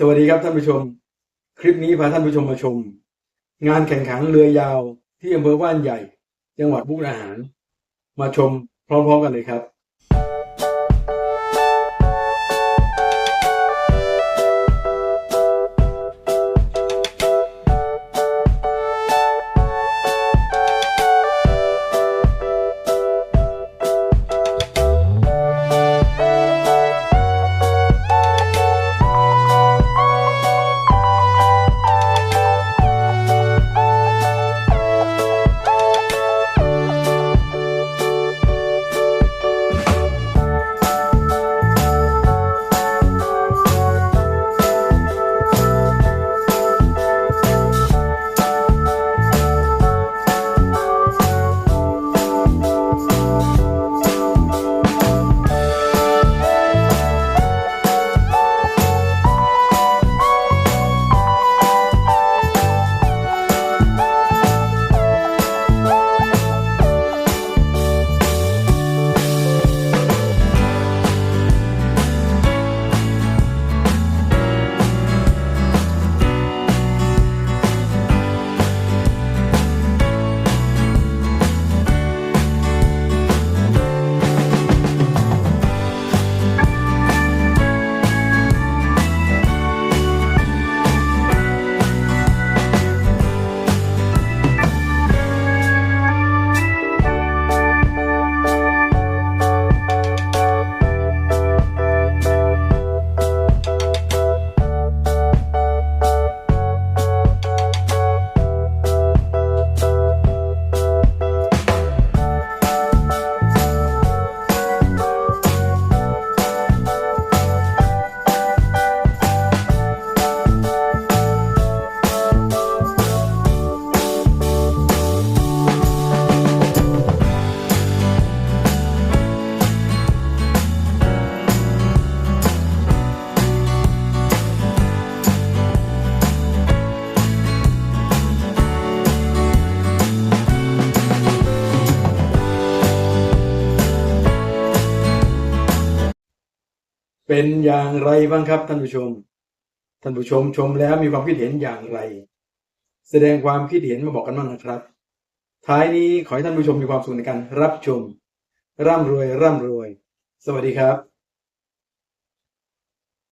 สวัสดีครับท่านผู้ชม คลิปนี้พาท่านผู้ชมมาชม งานแข่งขันเรือยาวที่อำเภอว่านใหญ่ จังหวัดบุกดาหารมาชมพร้อมๆกันเลยครับ เป็นอย่างไรบ้างครับท่านผู้ชม ท่านผู้ชมชมแล้วมีความคิดเห็นอย่างไร แสดงความคิดเห็นมาบอกกันบ้างนะครับ ท้ายนี้ขอให้ท่านผู้ชมมีความสุขในการรับชม ร่ำรวย ร่ำรวย สวัสดีครับ